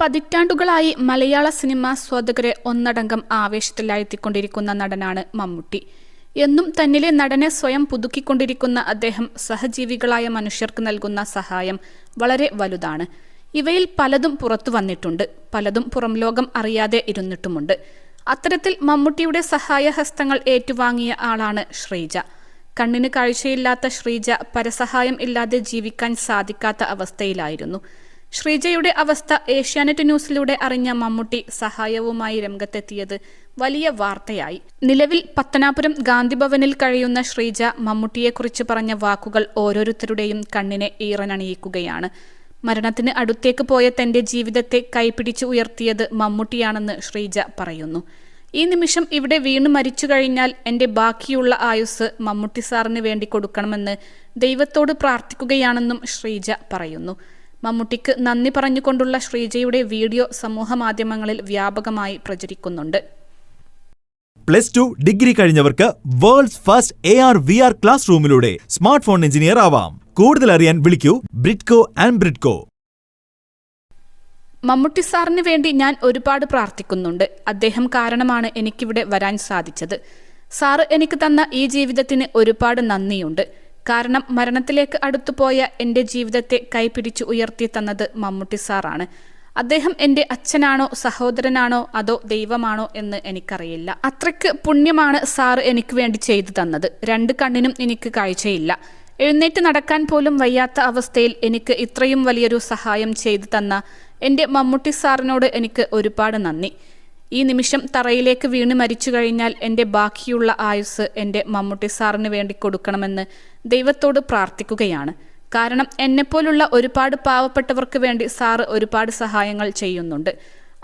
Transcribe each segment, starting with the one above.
പതിറ്റാണ്ടുകളായി മലയാള സിനിമാ സ്വാതകരെ ഒന്നടങ്കം ആവേശത്തിലാഴ്ത്തിക്കൊണ്ടിരിക്കുന്ന നടനാണ് മമ്മൂട്ടി. എന്നും തന്നിലെ നടനെ സ്വയം പുതുക്കിക്കൊണ്ടിരിക്കുന്ന അദ്ദേഹം സഹജീവികളായ മനുഷ്യർക്ക് നൽകുന്ന സഹായം വളരെ വലുതാണ്. ഇവയിൽ പലതും പുറത്തു വന്നിട്ടുണ്ട്. പലതും പുറം ലോകം അറിയാതെ ഇരുന്നിട്ടുമുണ്ട്. അത്തരത്തിൽ മമ്മൂട്ടിയുടെ സഹായഹസ്തങ്ങൾ ഏറ്റുവാങ്ങിയ ആളാണ് ശ്രീജ. കണ്ണിന് കാഴ്ചയില്ലാത്ത ശ്രീജ പരസഹായം ഇല്ലാതെ ജീവിക്കാൻ സാധിക്കാത്ത അവസ്ഥയിലായിരുന്നു. ശ്രീജയുടെ അവസ്ഥ ഏഷ്യാനെറ്റ് ന്യൂസിലൂടെ അറിഞ്ഞ മമ്മൂട്ടി സഹായവുമായി രംഗത്തെത്തിയത് വലിയ വാർത്തയായി. നിലവിൽ പത്തനാപുരം ഗാന്ധിഭവനിൽ കഴിയുന്ന ശ്രീജ മമ്മൂട്ടിയെക്കുറിച്ച് പറഞ്ഞ വാക്കുകൾ ഓരോരുത്തരുടെയും കണ്ണിനെ ഈറനണിയിക്കുകയാണ്. മരണത്തിന് അടുത്തേക്ക് പോയ തന്റെ ജീവിതത്തെ കൈപിടിച്ച് ഉയർത്തിയത് മമ്മൂട്ടിയാണെന്ന് ശ്രീജ പറയുന്നു. ഈ നിമിഷം ഇവിടെ വീണ് മരിച്ചു കഴിഞ്ഞാൽ എന്റെ ബാക്കിയുള്ള ആയുസ് മമ്മൂട്ടി സാറിന് വേണ്ടി കൊടുക്കണമെന്ന് ദൈവത്തോട് പ്രാർത്ഥിക്കുകയാണെന്നും ശ്രീജ പറയുന്നു. മമ്മൂട്ടിക്ക് നന്ദി പറഞ്ഞുകൊണ്ടുള്ള ശ്രീജയുടെ വീഡിയോ സമൂഹമാധ്യമങ്ങളിൽ വ്യാപകമായി പ്രചരിക്കുന്നുണ്ട്. Plus two degree കഴിഞ്ഞവർക്ക് world's first A R V R class റൂമിലൂടെ smart phone engineer ആവാം. കൂടുതൽ അറിയാൻ വിളിക്കൂ ബ്രിഡ്കോ ആൻഡ് ബ്രിഡ്കോ. മമ്മൂട്ടി സാറിന് വേണ്ടി ഞാൻ ഒരുപാട് പ്രാർത്ഥിക്കുന്നുണ്ട്. അദ്ദേഹം കാരണമാണ് എനിക്കിവിടെ വരാൻ സാധിച്ചത്. സാറ് എനിക്ക് തന്ന ഈ ജീവിതത്തിന് ഒരുപാട് നന്ദിയുണ്ട്. കാരണം മരണത്തിലേക്ക് അടുത്തുപോയ എന്റെ ജീവിതത്തെ കൈപിടിച്ചു ഉയർത്തി തന്നത് മമ്മൂട്ടി സാറാണ്. അദ്ദേഹം എന്റെ അച്ഛനാണോ സഹോദരനാണോ അതോ ദൈവമാണോ എന്ന് എനിക്കറിയില്ല. അത്രയ്ക്ക് പുണ്യമാണ് സാറ് എനിക്ക് വേണ്ടി ചെയ്തു തന്നത്. രണ്ട് കണ്ണിനും എനിക്ക് കാഴ്ചയില്ല. എഴുന്നേറ്റ് നടക്കാൻ പോലും വയ്യാത്ത അവസ്ഥയിൽ എനിക്ക് ഇത്രയും വലിയൊരു സഹായം ചെയ്തു തന്ന എന്റെ മമ്മൂട്ടി സാറിനോട് എനിക്ക് ഒരുപാട് നന്ദി. ഈ നിമിഷം തറയിലേക്ക് വീണ് മരിച്ചു കഴിഞ്ഞാൽ എന്റെ ബാക്കിയുള്ള ആയുസ് എന്റെ മമ്മൂട്ടി സാറിന് വേണ്ടി കൊടുക്കണമെന്ന് ദൈവത്തോട് പ്രാർത്ഥിക്കുകയാണ്. കാരണം എന്നെപ്പോലുള്ള ഒരുപാട് പാവപ്പെട്ടവർക്ക് വേണ്ടി സാറ് ഒരുപാട് സഹായങ്ങൾ ചെയ്യുന്നുണ്ട്.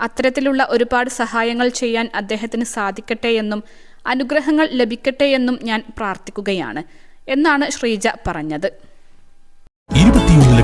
അത്തരത്തിലുള്ള ഒരുപാട് സഹായങ്ങൾ ചെയ്യാൻ അദ്ദേഹത്തിന് സാധിക്കട്ടെ എന്നും അനുഗ്രഹങ്ങൾ ലഭിക്കട്ടെ എന്നും ഞാൻ പ്രാർത്ഥിക്കുകയാണ്. എന്നാണ് ശ്രീജ പറഞ്ഞത്.